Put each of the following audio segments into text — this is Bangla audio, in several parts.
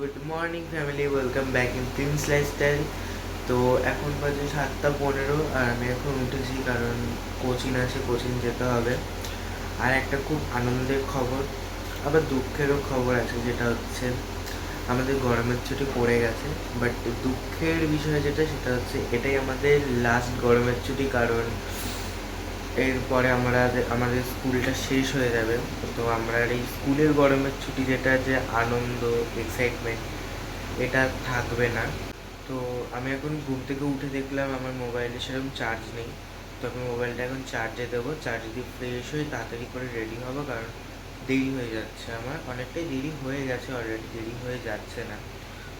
Good morning family, welcome back in prince lifestyle. তো এখন বাজে সাতটা পনেরো আর আমি এখন উঠেছি কারণ কোচিং আছে, কোচিং যেতে হবে। আর একটা খুব আনন্দের খবর, আবার দুঃখেরও খবর আছে, যেটা হচ্ছে আমাদের গরমের ছুটি পড়ে গেছে বাট দুঃখের বিষয় যেটা, সেটা হচ্ছে এটাই আমাদের লাস্ট গরমের ছুটি, কারণ এরপরে আমরা আমাদের স্কুলটা শেষ হয়ে যাবে, তো আমরা এই স্কুলের গরমের ছুটি যেটা যে আনন্দ এক্সাইটমেন্ট এটা থাকবে না। তো আমি এখন ঘুম থেকে উঠে দেখলাম আমার মোবাইলে সেরকম চার্জ নেই। তো আমি মোবাইলটা এখন চার্জে দেবো চার্জ দিয়ে ফ্রেশ হয়ে তাড়াতাড়ি করে রেডি হব কারণ দেরি হয়ে যাচ্ছে আমার। অনেকটাই দেরি হয়ে গেছে অলরেডি দেরি হয়ে যাচ্ছে না।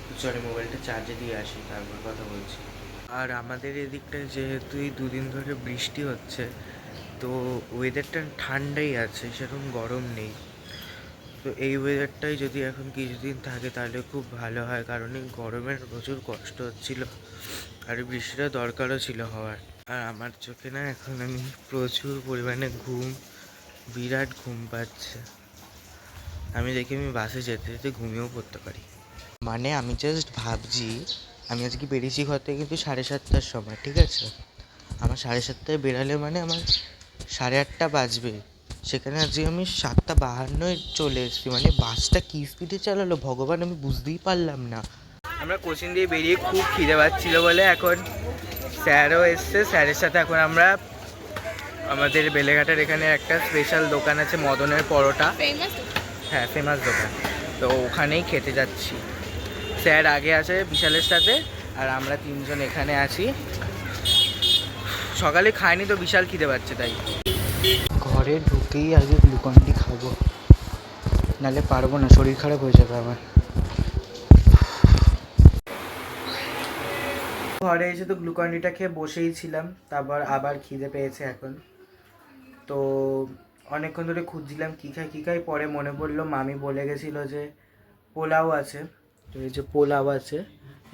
তো চলে মোবাইলটা চার্জে দিয়ে আসি, তারপর কথা বলছি। আর আমাদের এদিকটায় যেহেতু এই দুদিন ধরে বৃষ্টি হচ্ছে তো ওয়েদারটা ঠান্ডাই আছে, সেরকম গরম নেই। তো এই ওয়েদারটাই যদি এখন কিছুদিন থাকে, তাহলে খুব ভালো হয়, কারণ এই গরমের প্রচুর কষ্ট হচ্ছিল, আর বৃষ্টিটা দরকারও ছিল হওয়ার। আর আমার চোখে না এখন আমি প্রচুর পরিমাণে ঘুম, বিরাট ঘুম পাচ্ছে। আমি দেখি আমি বাসে যেতে যেতে ঘুমিয়েও পড়তে পারি। মানে আমি জাস্ট ভাবছি, আমি আজকে বেরিয়েছি ঘর থেকে কিন্তু সাড়ে সাতটার সময়, ঠিক আছে? আমার সাড়ে সাতটায় বেরালে মানে আমার সাড়ে আটটা বাজবে। সেখানে আজকে আমি সাতটা বাহান্নয় চলে এসেছি। মানে বাসটা কী স্পিডে চালালো? ভগবান আমি বুঝতেই পারলাম না। আমরা কোচিং দিয়ে বেরিয়ে খুব খিদে পাচ্ছিল বলে এখন স্যারও এসছে। স্যারের সাথে এখন আমরা আমাদের বেলেঘাটার এখানে একটা স্পেশাল দোকান আছে মদনের পরোটা। হ্যাঁ ফেমাস দোকান। তো ওখানেই খেতে যাচ্ছি। স্যার আগে আছে বিশালের সাথে আর আমরা তিনজন এখানে আছি। সকালে খাইনি তো বিশাল খিদে পাচ্ছে তাই। ঘরে ঢুকেই আগে গ্লুকন্ডি খাব। নালে পারব না, শরীর খারাপ হয়ে যাবে আমার। ঘরে এসে তো গ্লুকন্ডিটা খেয়ে বসেই ছিলাম, তারপর আবার খিদে পেয়েছে এখন। তো অনেকক্ষণ ধরে খুঁজছিলাম কী খাই কী খাই, পরে মনে পড়ল মামি বলে গেছিল যে পোলাও আছে। তো এই যে পোলাও আছে,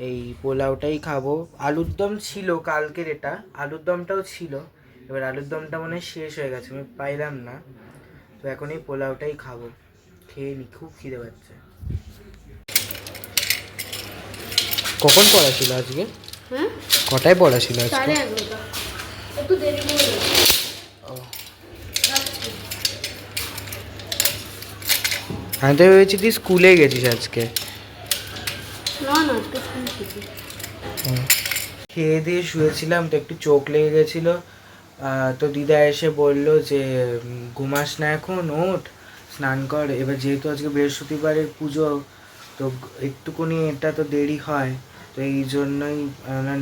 এই পোলাওটাই খাব। আলুর দম ছিল কালকের এটা আলুর দমটাও ছিল এবার আলুর দমটা মনে হয় শেষ হয়ে গেছে আমি পাইলাম না। তো এখন এই পোলাওটাই খাব। খেয়ে নি খুব খিদে পাচ্ছে। কখন পড়া ছিল আজকে? হ্যাঁ কটায় পড়া ছিল আজকে? সাড়ে এগারোটা। একটু দেরি। আমি তো ভেবেছি তুই স্কুলে গেছিস আজকে। খেয়ে দিয়ে শুয়েছিলাম তো একটু চোখ লেগে গেছিল। তো দিদা এসে বলল যে ঘুমাস না এখন, ওঠ, স্নান কর। এবার যেহেতু আজকে বৃহস্পতিবারের পুজো, তো একটুকুনি এটা তো দেরি হয়, তো এই জন্যই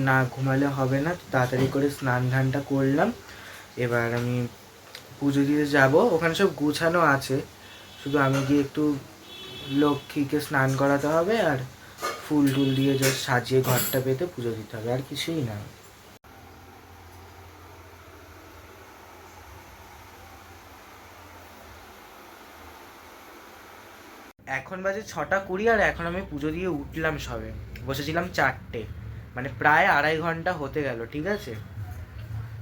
না ঘুমালে হবে না। তো তাড়াতাড়ি করে স্নান ধানটা করলাম। এবার আমি পুজো দিতে যাব। ওখানে সব গুছানো আছে। শুধু আমি গিয়ে একটু লক্ষ্মীকে স্নান করাতে হবে আর ফুল টুল দিয়ে জাস্ট সাজিয়ে ঘরটা পেতে পুজো দিতে হবে। আর কিছুই না। এখন বাজে ছটা কুড়ি আর এখন আমি পুজো দিয়ে উঠলাম সবে। বসেছিলাম চারটে। মানে প্রায় আড়াই ঘণ্টা হতে গেল, ঠিক আছে?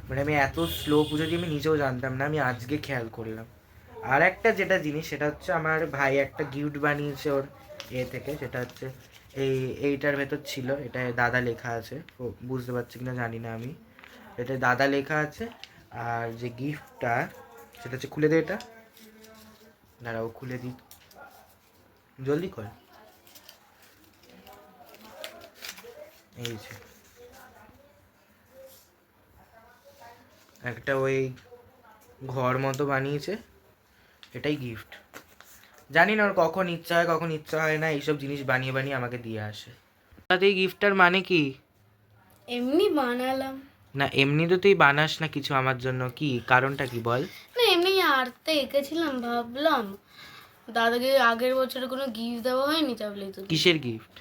মানে আমি এত স্লো পুজো দিয়ে আমি নিজেও জানতাম না, আমি আজকে খেয়াল করলাম। আর একটা যেটা জিনিস, সেটা হচ্ছে আমার ভাই একটা গিফট বানিয়েছে ওর এ থেকে, সেটা হচ্ছে এই, এইটার ভেতর ছিল, এটা দাদা লেখা আছে, ও বুঝতে পারছি কিনা জানি না আমি। এটা দাদা লেখা আছে, আর যে গিফটটা সেটা হচ্ছে খুলে দে এটা। দাঁড়াও, খুলে দিই জলদি কর। এই যে। একটা ওই ঘর মতো বানিয়েছে এটাই গিফট জানি না ওর কখন ইচ্ছা হয় কখন ইচ্ছা হয় না এইসব জিনিস বানিয়ে বানিয়ে আমাকে দিয়ে আসে। তাতে এই গিফটটার মানে কি? এমনি বানালাম। না এমনি তো তুই বানাস না কিছু আমার জন্য কি? কারণটা কি বল? না এমনি আর্টতে এঁকেছিলাম ভাবলাম। দাদাকে আগের বছরে কোনো গিফট দেওয়া হয়নি তাহলে তো কিসের গিফট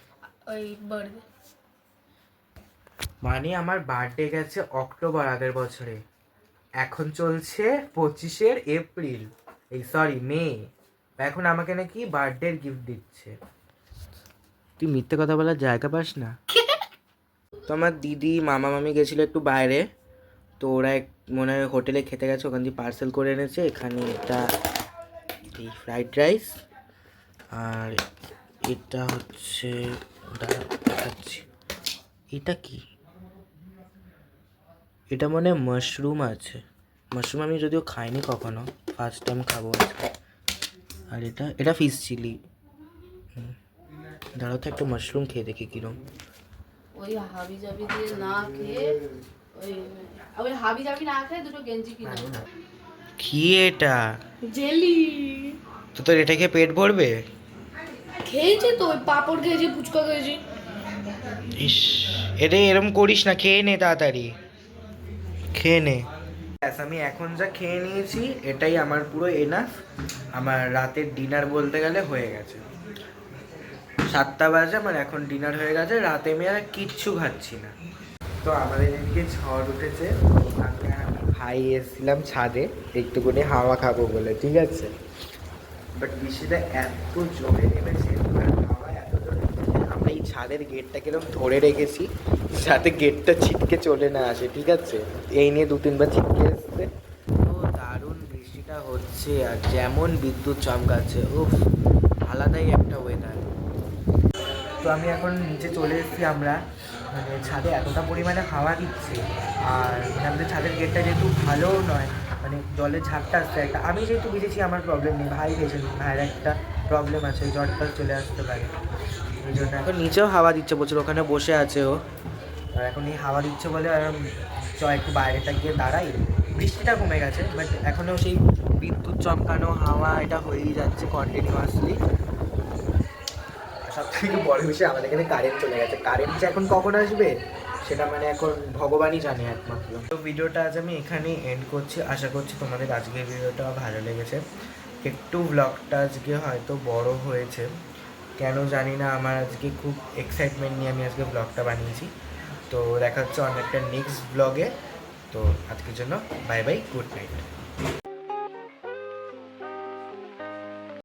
ওই বার্থডে মানে আমার বার্থডে গেছে অক্টোবর আগের বছরে। এখন চলছে পঁচিশের এপ্রিল। এই সরি মে। এখন আমাকে নাকি বার্থডের গিফট দিচ্ছে। তুই মিথ্যে কথা বলার জায়গা পাস না। তো আমার দিদি মামা মামি গেছিল একটু বাইরে। তো ওরা এক মনে হয় হোটেলে খেতে গেছে ওখান দিয়ে পার্সেল করে এনেছে। এখানে এটা এই ফ্রাইড রাইস আর এটা হচ্ছে দেখাচ্ছি। এটা কি? এটা মনে মাশরুম আছে। মাশরুম আমি যদিও খাইনি কখনো ফার্স্ট টাইম খাব আর এটা এটা ফিশ চিলি দাঁড়াও তো একটা মাশরুম খেয়ে দেখি কিরম। ওই হাবি জাবি দিয়ে না খেয়ে ওই ওই হাবি জাবি না খেয়ে দুটো গেঞ্জি কিনে কি এটা? জেলি। তো তোর এটা খেয়ে পেট ভরবে? খেয়েছি তো ওই পাপড় খেয়েছি ফুচকা খেয়েছি। ইস এটা এরম করিস না খেয়ে নে তাড়াতাড়ি। খেয়ে নে। ব্যাস আমি এখন যা খেয়ে নিয়েছি এটাই আমার পুরো এনাফ আমার রাতের ডিনার বলতে গেলে হয়ে গেছে। সাতটা বাজে আমার এখন ডিনার হয়ে গেছে রাতে আমি আর কিচ্ছু খাচ্ছি না। তো আমাদের এদিকে ঝড় উঠেছে আমি আর ভাই এসেছিলাম ছাদে একটুখানি হাওয়া খাব বলে ঠিক আছে? বাট বৃষ্টিটা এত জোরে নেমেছে আমরা এই ছাদের গেটটা কীরকম ধরে রেখেছি যাতে গেটটা ছিটকে চলে না আসে ঠিক আছে? এই নিয়ে দু তিনবার ছিটকে এসছে। তো দারুণ বৃষ্টিটা হচ্ছে আর যেমন বিদ্যুৎ চমকাচ্ছে উফ আলাদাই একটা ওয়েদার তো আমি এখন নিচে চলে এসেছি আমরা। মানে ছাদে এতটা পরিমাণে হাওয়া দিচ্ছে। আর মানে আমাদের ছাদের গেটটা যেহেতু ভালোও নয় মানে জলের ঝাপটা আসছে একটা। আমি যেহেতু ভিজেছি আমার প্রবলেম নেই ভাই ভেজেন ভাইয়ের একটা প্রবলেম আছে ওই জ্বরটা চলে আসতে পারে। ওই জন্য এখন নিচেও হাওয়া দিচ্ছে প্রচুর ওখানে বসে আছে ও। আর এখন এই হাওয়া দিচ্ছে বলে চ একটু বাইরেটা গিয়ে দাঁড়াই। বৃষ্টিটা কমে গেছে বাট এখনও সেই বিদ্যুৎ চমকানো হাওয়া এটা হয়েই যাচ্ছে কন্টিনিউয়াসলি সব থেকে বড় বিষয় আমাদের এখানে কারেন্ট চলে গেছে। কারেন্ট যে এখন কখন আসবে, সেটা মানে এখন ভগবানই জানে একমাত্র। তো ভিডিওটা আজ আমি এখানেই এন্ড করছি। আশা করছি তোমাদের আজকের ভিডিওটা ভালো লেগেছে। একটু ব্লগটা আজকে হয়তো বড় হয়েছে। কেন জানি না, আমার আজকে খুব এক্সাইটমেন্ট নিয়ে আমি আজকে ব্লগটা বানিয়েছি। তো দেখা হচ্ছে অনেকটা নেক্সট ব্লগে তো আজকের জন্য বাই বাই গুড নাইট